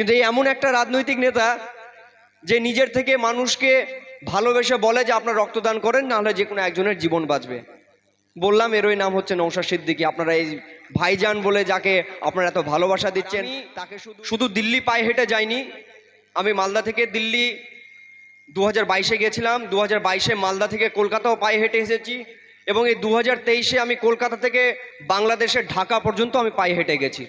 কিন্তু এই এমন একটা রাজনৈতিক নেতা যে নিজের থেকে মানুষকে ভালোবেসে বলে যে আপনার রক্তদান করেন নাহলে যে কোনো একজনের জীবন বাঁচবে। বললাম এরই নাম হচ্ছে নৌশা সিদ্দিকী। আপনারা এই ভাইজান বলে যাকে আপনারা এত ভালোবাসা দিচ্ছেন তাকে শুধু শুধু দিল্লি পায়ে হেঁটে যায়নি আমি মালদা থেকে দিল্লি দু হাজার বাইশে গেছিলাম দু হাজার বাইশে মালদা থেকে কলকাতাও পায়ে হেঁটে এসেছি এবং এই দু হাজার তেইশে আমি কলকাতা থেকে বাংলাদেশের ঢাকা পর্যন্ত আমি পায়ে হেঁটে গেছি।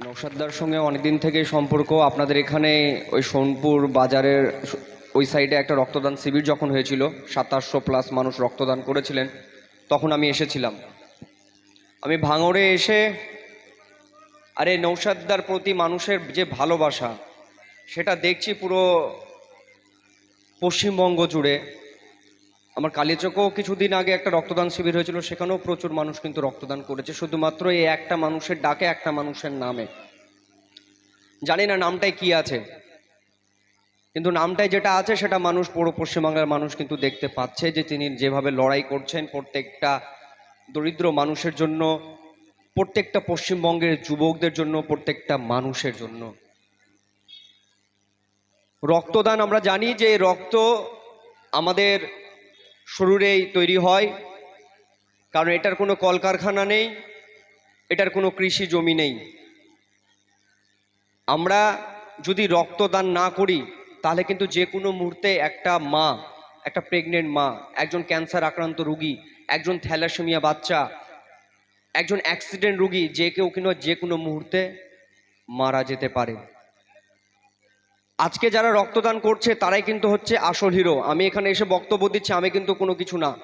নৌসাদদার সঙ্গে অনেকদিন থেকেই সম্পর্ক। আপনাদের এখানে ওই সোনপুর বাজারের ওই সাইডে একটা রক্তদান শিবির যখন হয়েছিল, সাতাশশো প্লাস মানুষ রক্তদান করেছিলেন, তখন আমি এসেছিলাম। আমি ভাঙড়ে এসে, আরে নৌসাদদার প্রতি মানুষের যে ভালোবাসা, সেটা দেখছি পুরো পশ্চিমবঙ্গ জুড়ে। আমার কালীচকেও কিছুদিন আগে একটা রক্তদান শিবির হয়েছিল, সেখানেও প্রচুর মানুষ কিন্তু রক্তদান করেছে। শুধুমাত্র এই একটা মানুষের ডাকে একটা মানুষের নামে। জানি না নামটায় কি আছে। কিন্তু নামটায় যেটা আছে, সেটা মানুষ পুরো পশ্চিমবাংলার মানুষ কিন্তু দেখতে পাচ্ছে যে তিনি যেভাবে লড়াই করছেন, প্রত্যেকটা দরিদ্র মানুষের জন্য, প্রত্যেকটা পশ্চিমবঙ্গের যুবকদের জন্য, প্রত্যেকটা মানুষের জন্য। রক্তদান, আমরা জানি যে রক্ত আমাদের শরীরেই তৈরি হয়, কারণ এটার কোনো কলকারখানা নেই, এটার কোনো কৃষি জমি নেই। আমরা যদি রক্তদান না করি, তাহলে কিন্তু যে কোনো মুহূর্তে একটা মা, একটা প্রেগনেন্ট মা, একজন ক্যান্সার আক্রান্ত রুগী, একজন থ্যালাসেমিয়া বাচ্চা, একজন অ্যাক্সিডেন্ট রুগী, যে কেউ কিনা যে কোনো মুহূর্তে মারা যেতে পারে। আজকে যারা রক্তদান করছে, তারাই কিন্তু হচ্ছে আসল হিরো আমি এখানে এসে বক্তব্য দিচ্ছি, আমি কিন্তু কোনো কিছু না।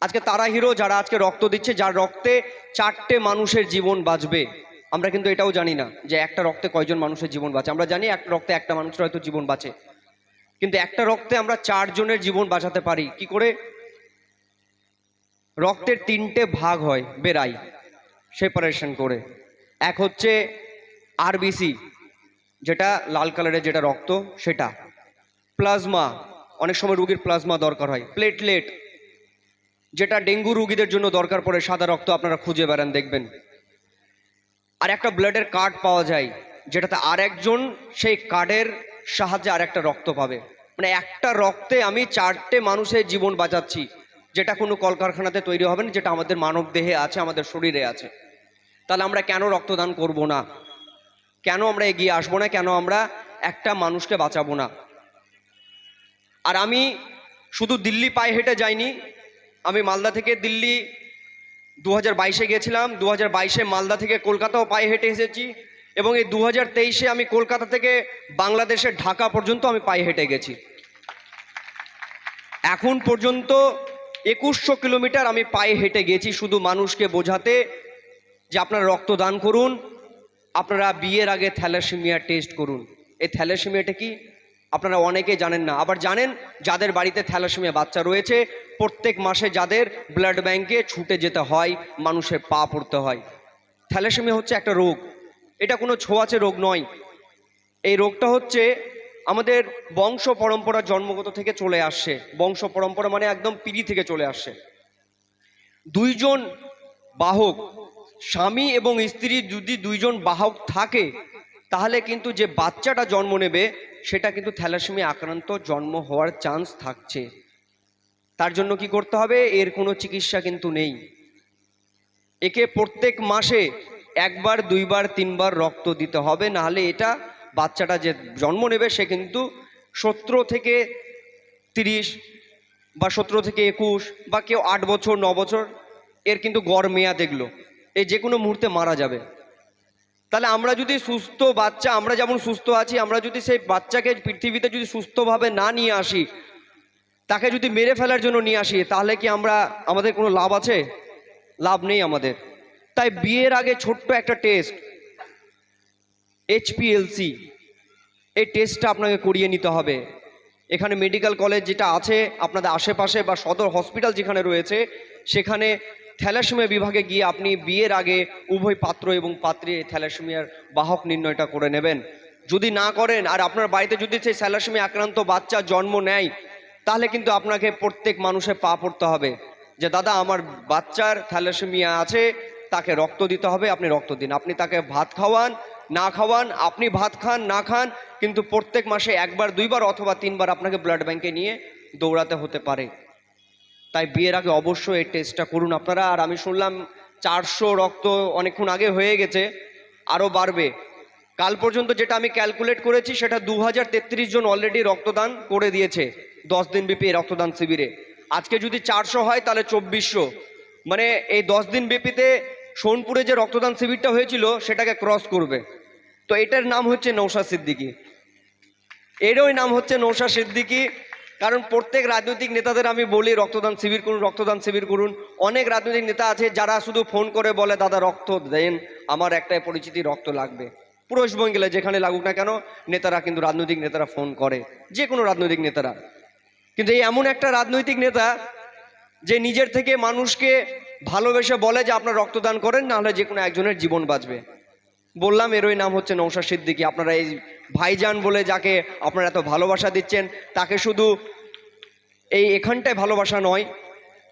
আজকে তারা হিরো যারা আজকে রক্ত দিচ্ছে, যার রক্তে চারটে মানুষের জীবন বাঁচবে। আমরা কিন্তু এটাও জানি না যে একটা রক্তে কয়জন মানুষের জীবন বাঁচে। আমরা জানি একটা রক্তে একটা মানুষের হয়তো জীবন বাঁচে। কিন্তু একটা রক্তে আমরা চারজনের জীবন বাঁচাতে পারি। কি করে? রক্তের তিনটে ভাগ হয় বেরাই সেপারেশন করে। এক হচ্ছে আরবিসি যেটা লাল কালারের যেটা রক্ত, সেটা। প্লাজমা, অনেক সময় রুগীর প্লাজমা দরকার হয়। প্লেটলেট, যেটা ডেঙ্গু রুগীদের জন্য দরকার পড়ে, সাদা রক্ত আপনারা খুঁজে বেড়ান, দেখবেন। আর একটা ব্লাডের কার্ড পাওয়া যায়, যেটাতে আর একজন সেই কার্ডের সাহায্যে আর একটা রক্ত পাবে। মানে একটা রক্তে আমি চারটে মানুষের জীবন বাঁচাচ্ছি, যেটা কোনো কলকারখানাতে তৈরি হবে না, যেটা আমাদের মানব দেহে আছে, আমাদের শরীরে আছে। তাহলে আমরা কেন রক্তদান করব না? কেন আমরা এগিয়ে আসব না? কেন আমরা একটা মানুষকে বাঁচাবো না? আর আমি শুধু দিল্লি পায়ে হেঁটে যাইনি, আমি মালদা থেকে দিল্লি দু হাজার বাইশে গেছিলাম দু হাজার বাইশে মালদা থেকে কলকাতাও পায়ে হেঁটে এসেছি এবং এই দু হাজার তেইশে আমি কলকাতা থেকে বাংলাদেশের ঢাকা পর্যন্ত আমি পায়ে হেঁটে গেছি। এখন পর্যন্ত একুশশো কিলোমিটার আমি পায়ে হেঁটে গেছি শুধু মানুষকে বোঝাতে যে আপনারা রক্তদান করুন আপনারা বিয়ের আগে থ্যালাসেমিয়া টেস্ট করুন। এই থ্যালাসেমিয়াটা কি? আপনারা অনেকে জানেন না। আবার জানেন, যাদের বাড়িতে থ্যালাসেমিয়া বাচ্চা রয়েছে, প্রত্যেক মাসে যাদের ব্লাড ব্যাংকে ছুটে যেতে হয়, মানুষের পা পড়তে হয়। থ্যালাসেমিয়া হচ্ছে একটা রোগ। এটা কোনো ছোঁয়াচে রোগ নয়। এই রোগটা হচ্ছে আমাদের বংশ পরম্পরা জন্মগত থেকে চলে আসছে। বংশ পরম্পরা মানে একদম পিড়ি থেকে চলে আসছে। দুইজন বাহক স্বামী এবং স্ত্রী যদি দুইজন বাহক থাকে, তাহলে কিন্তু যে বাচ্চাটা জন্ম নেবে, সেটা কিন্তু থ্যালাসেমিয়া আক্রান্ত জন্ম হওয়ার চান্স থাকছে। তার জন্য কি করতে হবে? এর কোনো চিকিৎসা কিন্তু নেই। একে প্রত্যেক মাসে একবার, দুইবার, তিনবার রক্ত দিতে হবে, নাহলে এটা বাচ্চাটা যে জন্ম নেবে, সে কিন্তু সতেরো থেকে তিরিশ বা সতেরো থেকে একুশ বা কেউ আট বছর, ন বছর, এর কিন্তু গড় মেয়াদ এগুলো। এই যে কোনো মুহূর্তে মারা যাবে। তাহলে আমরা যদি সুস্থ বাচ্চা, আমরা যেমন সুস্থ আছি, আমরা যদি সেই বাচ্চাকে পৃথিবীতে যদি সুস্থভাবে না নিয়ে আসি, তাকে যদি মেরে ফেলার জন্য নিয়ে আসি, তাহলে কি আমরা, আমাদের কোনো লাভ আছে? লাভ নেই আমাদের। তাই বিয়ের আগে ছোট্ট একটা টেস্ট এইচপিএলসি এই টেস্টটা আপনাকে করিয়ে নিতে হবে। এখানে মেডিকেল কলেজ যেটা আছে, আপনাদের আশেপাশে বা সদর হসপিটাল যেখানে রয়েছে, সেখানে থ্যালাসেমিয়া বিভাগে গিয়ে আপনি বিয়ের আগে উভয় পাত্র এবং পাত্রী থ্যালাসেমিয়ার বাহক নির্ণয়টা করে নেবেন। যদি না করেন আর আপনার বাড়িতে যদি সেই থ্যালাসেমিয়া আক্রান্ত বাচ্চা জন্ম নেয়, তাহলে কিন্তু আপনাকে প্রত্যেক মানুষের পা পড়তে হবে। যে দাদা, আমার বাচ্চার থ্যালাসেমিয়া আছে, তাকে রক্ত দিতে হবে, আপনি রক্ত দিন। আপনি তাকে ভাত খাওয়ান, না খাওয়ান, আপনি ভাত খান, না খান, কিন্তু প্রত্যেক মাসে একবার, দুইবার অথবা তিনবার আপনাকে ব্লাড ব্যাংকে নিয়ে দৌড়াতে হতে পারে। তাই বিয়ের আগে অবশ্যই এই টেস্টটা করুন আপনারা। আর আমি শুনলাম চারশো রক্ত অনেকক্ষণ আগে হয়ে গেছে, আরও বাড়বে। কাল পর্যন্ত যেটা আমি ক্যালকুলেট করেছি, সেটা দু হাজার তেত্রিশ জন অলরেডি রক্তদান করে দিয়েছে, দশ দিন ব্যাপী রক্তদান শিবিরে। আজকে যদি চারশো হয়, তাহলে চব্বিশশো। মানে এই দশ দিন ব্যাপীতে সোনপুরে যে রক্তদান শিবিরটা হয়েছিল, সেটাকে ক্রস করবে। তো এটার নাম হচ্ছে নৌশা সিদ্দিকী। এরই নাম হচ্ছে নৌশা সিদ্দিকী। কারণ প্রত্যেক রাজনৈতিক নেতাদের আমি বলি, রক্তদান শিবির করুন, রক্তদান শিবির করুন। অনেক রাজনৈতিক নেতা আছে যারা শুধু ফোন করে বলে, দাদা, রক্ত দেন, আমার একটাই পরিচিতি, রক্ত লাগবে। পুরো ওয়েস্টবেঙ্গলে যেখানে লাগুক না কেন, নেতারা কিন্তু রাজনৈতিক নেতারা ফোন করে যে কোনো রাজনৈতিক নেতারা। কিন্তু এই এমন একটা রাজনৈতিক নেতা, যে নিজের থেকে মানুষকে ভালোবেসে বলে যে আপনারা রক্তদান করেন, না হলে যে কোনো একজনের জীবন বাঁচবে। বললাম, এরই নাম হচ্ছে নৌশা সিদ্দিকী। আপনারা এই ভাইজান বলে যাকে আপনারা এত ভালোবাসা দিচ্ছেন, তাকে শুধু এই এখানটায় ভালোবাসা নয়,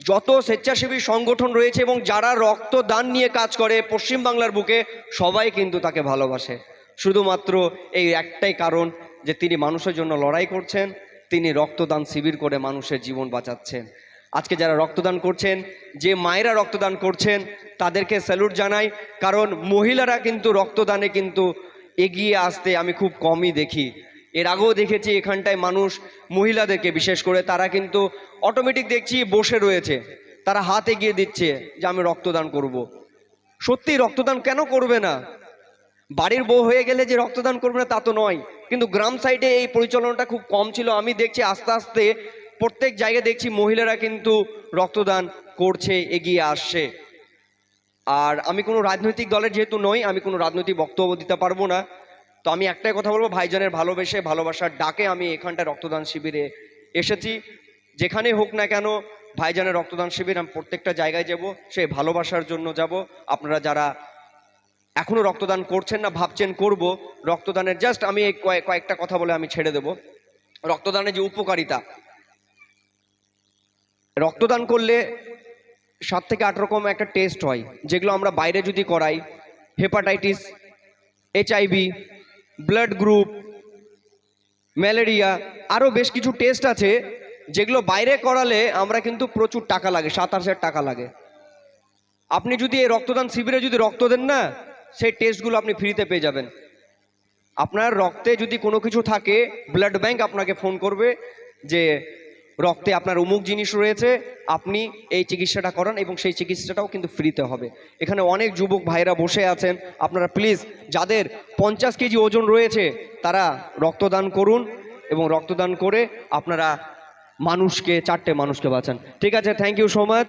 যত স্বেচ্ছাসেবী সংগঠন রয়েছে এবং যারা রক্তদান নিয়ে কাজ করে পশ্চিমবাংলার বুকে, সবাই কিন্তু তাকে ভালোবাসে। শুধুমাত্র এই একটাই কারণ যে তিনি মানুষের জন্য লড়াই করছেন, তিনি রক্তদান শিবির করে মানুষের জীবন বাঁচাচ্ছেন। আজকে যারা রক্তদান করছেন, যে মায়েরা রক্তদান করছেন, তাদেরকে স্যালুট জানাই। কারণ মহিলারা কিন্তু রক্তদানে কিন্তু এগিয়ে আসতে আমি খুব কমই দেখি। এর আগেও দেখেছি এখানটায় মানুষ মহিলাদেরকে বিশেষ করে, তারা কিন্তু অটোমেটিক দেখছি বসে রয়েছে। তারা হাত এগিয়ে দিচ্ছে যে আমি রক্তদান করব। সত্যি রক্তদান কেন করবে না? বাড়ির বউ হয়ে গেলে যে রক্তদান করবে না তা তো নয়। কিন্তু গ্রাম সাইডে এই পরিচালনাটা খুব কম ছিল। আমি দেখছি আস্তে আস্তে প্রত্যেক জায়গায় দেখছি মহিলারা কিন্তু রক্তদান করছে, এগিয়ে আসছে। আর আমি কোনো রাজনৈতিক দলের যেহেতু নই, আমি কোনো রাজনৈতিক বক্তব্য দিতে পারব না। তো আমি একটাই কথা বলব, ভাইজানের ভালোবেসে, ভালোবাসার ডাকে আমি এখানটা রক্তদান শিবিরে এসেছি। যেখানে হোক না কেন, ভাইজানের রক্তদান শিবির আমি প্রত্যেকটা জায়গায় যাব সেই ভালোবাসার জন্য যাব। আপনারা যারা এখনও রক্তদান করছেন না, ভাবছেন করব, রক্তদানের জাস্ট আমি কয়েকটা কথা বলে আমি ছেড়ে দেব। রক্তদানের যে উপকারিতা রক্তদান করলে সাত থেকে আট রকম একটা টেস্ট হয়, যেগুলো আমরা বাইরে যদি করাই hepatitis HIV blood group malaria আরও বেশ কিছু টেস্ট আছে, যেগুলো বাইরে করালে আমরা কিন্তু প্রচুর টাকা লাগে, সাত আট হাজার টাকা লাগে। আপনি যদি এই রক্তদান শিবিরে যদি রক্ত দেন না, সেই টেস্টগুলো আপনি ফ্রিতে পেয়ে যাবেন। আপনার রক্তে যদি কোনো কিছু থাকে ব্লাড ব্যাংক আপনাকে ফোন করবে যে রক্তে আপনার অমুক জিনিস রয়েছে, আপনি এই চিকিৎসাটা করান এবং সেই চিকিৎসাটাও কিন্তু ফ্রিতে হবে। এখানে অনেক যুবক ভাইরা বসে আছেন। আপনারা প্লিজ যাদের পঞ্চাশ কেজি ওজন রয়েছে, তারা রক্তদান করুন এবং রক্তদান করে আপনারা মানুষকে, চারটে মানুষকে বাঁচান। ঠিক আছে থ্যাংক ইউ সো মাচ